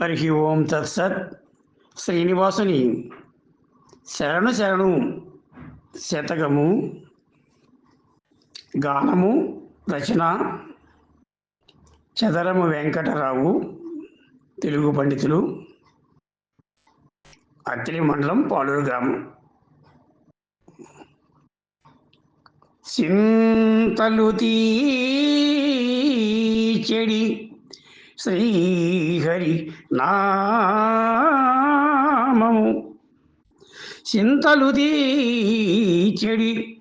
హరి ఓం తత్సత్ శ్రీనివాసుని శరణు శరణు శతకము గానము రచన చదరము వెంకటరావు తెలుగు పండితులు అత్తిలి మండలం పాలూరు గ్రామం. సింతల్లూతి చెడి శ్రీహరి నామము. చింతలు తీచెడి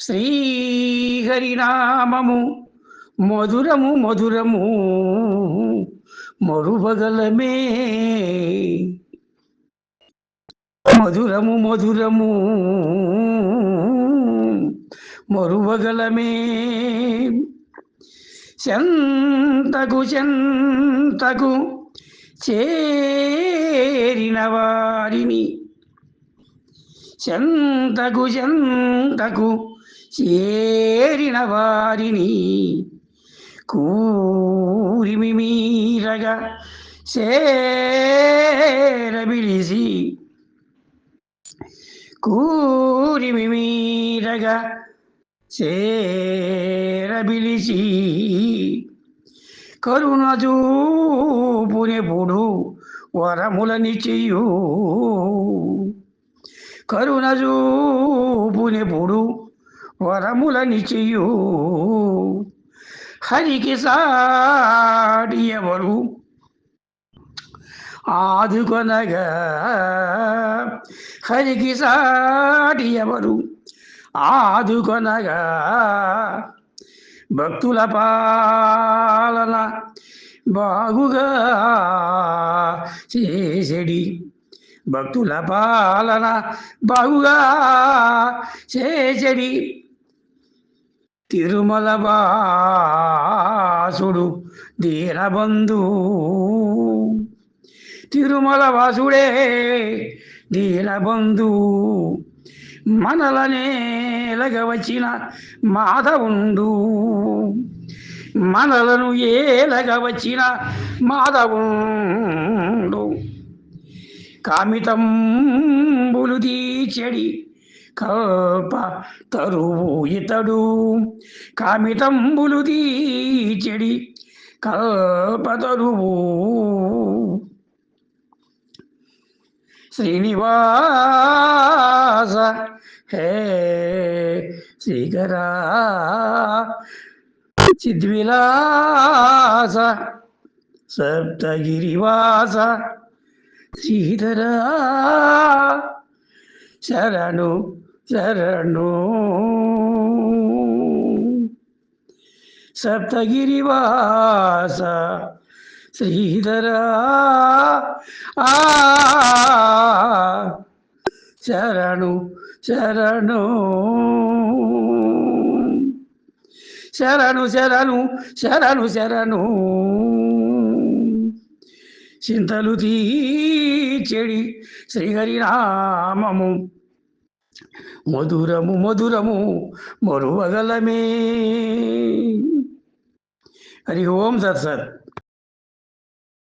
శ్రీహరి నామము. మధురము మధురము మరువగలమే. మధురము మధురము మరువగలమే. చెంతకు చెంతకు చేరిన వారిని. చెంతకు చెంతకు చేరిన వారిని కూరిమి మీరగా చేరబిలిసి. కూరిమి మీరగా చేరబిలిసి కరుణ చూపునెప్పుడు వరములనిచియు కరుణ చూపునెప్పుడు వరములనిచియు హరికి సాటి ఎవరు? ఆదుకొనగా హరికి సాటి ఎవరు? ఆదుకొనగా భక్తుల పాలన బాగుగా చేసెడి. భక్తుల పాలన బాగుగా చేసెడి. తిరుమల వాసుడు దీనబంధు తిరుమల వాసుడే దీనబంధు మనలనేలగ వచ్చిన మాధవుండు. మనలను ఏలగ వచ్చిన మాధవుండు. కామితంబులు తీచెడి కల్ప తరువు ఇతడు. కామితంబులు తీచెడి కల్ప తరువు. శ్రీనివాస. హే శ్రీకరా చిద్విలాస సప్తగిరివాస. శ్రీధరా. శరణు శరణు. సప్తగిరివాస. శ్రీధరా. ఆ శరణు శరణు శరణు శరణు శరణు శరణు చింతలు తీచెడి శ్రీహరినామము. మధురము మధురము మరువగలమే. హరి ఓం సత్సత్